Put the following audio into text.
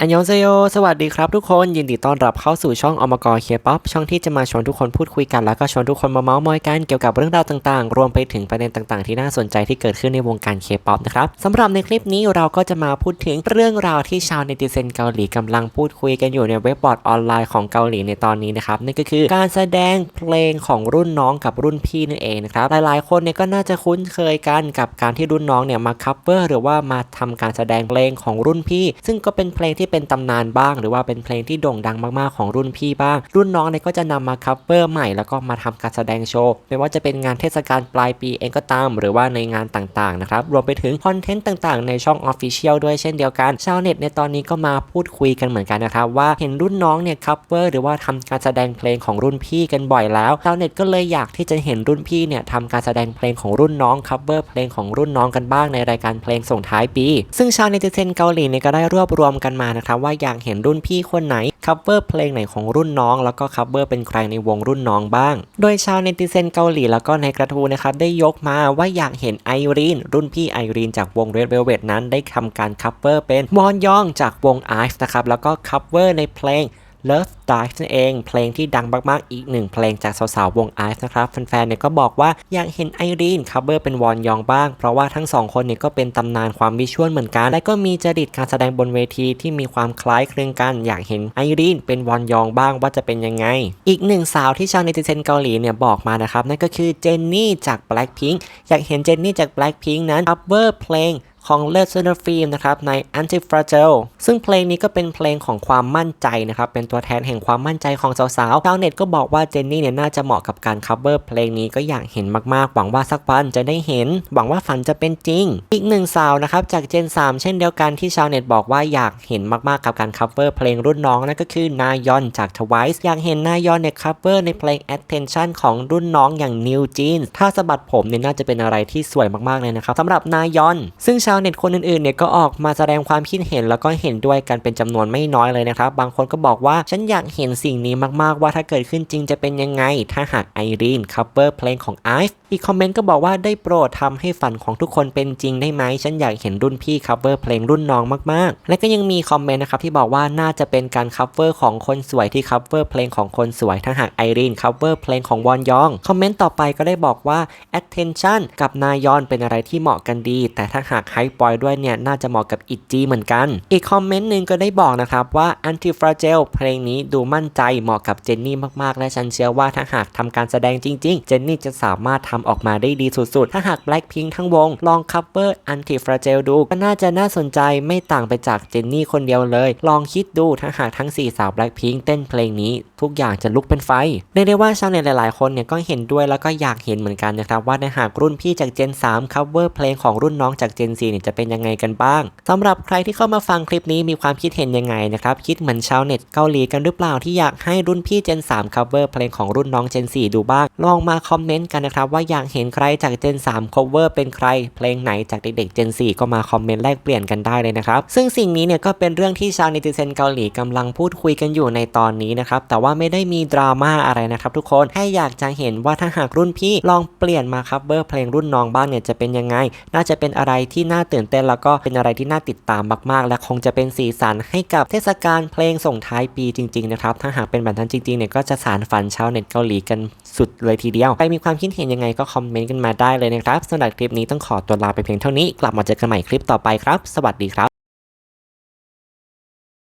อันยองเซโย สวัสดีครับทุกคน ยินดีต้อนรับเข้าสู่ช่องอมกรเคป๊อปช่องที่จะมาชวนทุกคนพูดคุยกัน แล้วก็ชวนทุกคนมาเมาส์มอยกันเกี่ยวกับเรื่องราวต่างๆ รวมไปถึงประเด็นต่างๆ ที่น่าสนใจที่เกิดขึ้นในวงการเคป๊อปนะครับสำหรับในคลิปนี้เราก็จะมาพูดถึงเรื่องราวที่ชาวเนติเซนเกาหลีกำลังพูดคุยกันอยู่ในเว็บบอร์ดออนไลน์ของเกาหลีในตอนนี้นะครับนั่นก็คือการแสดงเพลงของรุ่นน้องกับรุ่นพี่นั่นเองนะครับหลายๆ คนเนี่ยก็น่าจะคุ้นเคยกันกับการที่รุ่นน้องเนี่ยมาคัฟเวอร์หรือว่ามาทำการแสดงเพลงของรุ่นพี่ ซึ่งก็เป็นเพลงที่เป็นตำนานบ้าง หรือว่าเป็นเพลงที่โด่งดังมากๆของรุ่นพี่บ้าง รุ่นน้องเนี่ยก็จะนำมาคัฟเวอร์ใหม่แล้วก็มาทำการแสดงโชว์ไม่ว่าจะเป็นงานเทศกาลปลายปีเองก็ตาม หรือว่าในงานต่างๆนะครับรวมไปถึงคอนเทนต์ต่างๆ ในช่อง Official ด้วยเช่นเดียวกันชาวเน็ตในตอนนี้ก็มาพูดคุยกันเหมือนกันนะครับว่าเห็นรุ่นน้องเนี่ยคัฟเวอร์หรือว่าทำการแสดงเพลงของรุ่นพี่กันบ่อยแล้วชาวเน็ตก็เลยอยากที่จะเห็นรุ่นพี่เนี่ยทำการแสดงเพลงของรุ่นน้องคัฟเวอร์เพลงของรุ่นน้องกันบ้างในรายการเพลงส่งท้ายปี ซึ่งชาวเนตเซนเกาหลีเนี่ยก็ได้รวบรวมกันมานะครับว่าอยากเห็นรุ่นพี่คนไหนคัฟเวอร์เพลงไหนของรุ่นน้อง แล้วก็คัฟเวอร์เป็นใครในวงรุ่นน้องบ้าง โดยชาวเนติเซนเกาหลีแล้วก็ในกระทู้นะครับได้ยกมาว่าอยากเห็นไอรีนรุ่นพี่ไอรีนจากวง Red Velvet นั้นได้ทำการคัฟเวอร์เป็นมอนยองจากวงไอซ์นะครับแล้วก็คัฟเวอร์ในเพลง Love Dive นั่นเอง เพลงที่ดังมากๆ อีกหนึ่งเพลงจากสาวๆ วง IVE นะครับ แฟนๆ เนี่ยก็บอกว่าอยากเห็นไอรีนคัฟเวอร์เป็นวอนยองบ้าง เพราะว่าทั้งสองคนเนี่ยก็เป็นตำนานความวิชวลเหมือนกัน และก็มีจริตการแสดงบนเวทีที่มีความคล้ายคลึงกัน อยากเห็นไอรีนเป็นวอนยองบ้างว่าจะเป็นยังไง อีกหนึ่งสาวที่ชาวเนติเซนเกาหลีเนี่ยบอกมานะครับนั่นก็คือเจนนี่จาก Blackpink อยากเห็นเจนนี่จาก Blackpink นั้นคัฟเวอร์เพลง ของเลดเซนฟิล์มนะครับใน Anti Fragile ซึ่งเพลงนี้ก็เป็นเพลงของความมั่นใจนะครับเป็นตัวแทนแห่งความมั่นใจของสาวๆชาวเน็ตก็บอกว่าเจนนี่เนี่ยน่าจะเหมาะกับการ cover เพลงนี้ก็อยากเห็นมากๆ หวังว่าสักวันจะได้เห็น หวังว่าฝันจะเป็นจริง อีกหนึ่งสาวนะครับจากเจน 3 เช่นเดียวกันที่ชาวเน็ตบอกว่าอยากเห็นมากๆกับการ cover เพลงรุ่นน้องนั่นก็คือนายอนจาก Twice อยากเห็นนายอนเนี่ย cover ในเพลง Attention ของรุ่นน้องอย่าง New Jeans ถ้าสะบัดผมเนี่ยน่าจะเป็นอะไรที่สวยมากๆเลยนะครับสำหรับนายอน ซึ่งชาวเน็ตคนอื่นๆเนี่ยก็ออกมาแสดงความคิดเห็นแล้วก็เห็นด้วยกันเป็นจำนวนไม่น้อยเลยนะครับ บางคนก็บอกว่าฉันอยากเห็นสิ่งนี้มากๆว่าถ้าเกิดขึ้นจริงจะเป็นยังไง ถ้าหากไอรีนคัฟเวอร์เพลงของไอฟ์อีกคอมเมนต์ก็บอกว่าได้โปรดทำให้ฝันของทุกคนเป็นจริงได้ไหมฉันอยากเห็นรุ่นพี่คัฟเวอร์เพลงรุ่นน้องมากๆ และก็ยังมีคอมเมนต์นะครับที่บอกว่าน่าจะเป็นการคัฟเวอร์ของคนสวยที่คัฟเวอร์เพลงของคนสวยถ้าหากไอรีนคัฟเวอร์เพลงของวอนยองคอมเมนต์ต่อไปก็ได้บอกว่า attention กับนายอนเป็นอะไรที่เหมาะกันดี แต่ถ้าหากไฮปอยด้วยเนี่ยน่าจะเหมาะกับอิจีเหมือนกัน อีกคอมเมนต์หนึ่งก็ได้บอกนะครับว่า anti fragile เพลงนี้ดูมั่นใจเหมาะกับเจนนี่มากๆ และฉันเชื่อว่าถ้าหากทำการแสดงจริงๆ เจนนี่จะสามารถทำออกมาได้ดีสุดๆ ถ้าหาก Blackpink ทั้งวง ลอง cover anti fragile ดู ก็น่าจะน่าสนใจไม่ต่างไปจากเจนนี่คนเดียวเลย ลองคิดดูถ้าหากทั้ง 4 สาว Blackpink เต้นเพลงนี้ ทุกอย่างจะลุกเป็นไฟเรียกได้ว่าชาวเน็ตหลายๆคนเนี่ยก็เห็นด้วยแล้วก็อยากเห็นเหมือนกันนะครับว่าถ้าหากรุ่นพี่จากเจน 3 cover เพลงของรุ่นน้องจากเจน 4 เนี่ยจะเป็นยังไงกันบ้างสำหรับใครที่เข้ามาฟังคลิปนี้มีความคิดเห็นยังไงนะครับคิดเหมือนชาวเน็ตเกาหลีกันหรือเปล่าที่อยากให้รุ่นพี่เจน 3 cover เพลงของรุ่นน้องเจน 4 ดูบ้าง ลองมาคอมเมนต์กันนะครับว่าอยากเห็นใครจากเจน 3 cover เป็นใคร เพลงไหนจากเด็กๆเจน 4 ก็มาคอมเมนต์แลกเปลี่ยนกันได้เลยนะครับซึ่งสิ่งนี้เนี่ยก็เป็นเรื่องที่ชาวเนติเซนเกาหลีกำลังพูดคุยกันอยู่ในตอนนี้นะครับแต่ว่าไม่ได้มีดราม่าอะไรนะครับทุกคนแค่อยากจะเห็นว่าถ้าหากรุ่นพี่ลองเปลี่ยนมาคัฟเวอร์เพลงรุ่นน้องบ้างเนี่ยจะเป็นยังไง น่าจะเป็นอะไรที่น่าตื่นเต้นแล้วก็เป็นอะไรที่น่าติดตามมากๆ และคงจะเป็นสีสันให้กับเทศกาลเพลงส่งท้ายปีจริงๆนะครับถ้าหากเป็นแบบนั้นจริงๆเนี่ยก็จะสารฝันชาวเน็ตเกาหลีกันสุดเลยทีเดียว ใครมีความคิดเห็นยังไงก็คอมเมนต์กันมาได้เลยนะครับสำหรับคลิปนี้ต้องขอตัวลาไปเพียงเท่านี้ กลับมาเจอกันใหม่คลิปต่อไปครับ สวัสดีครับ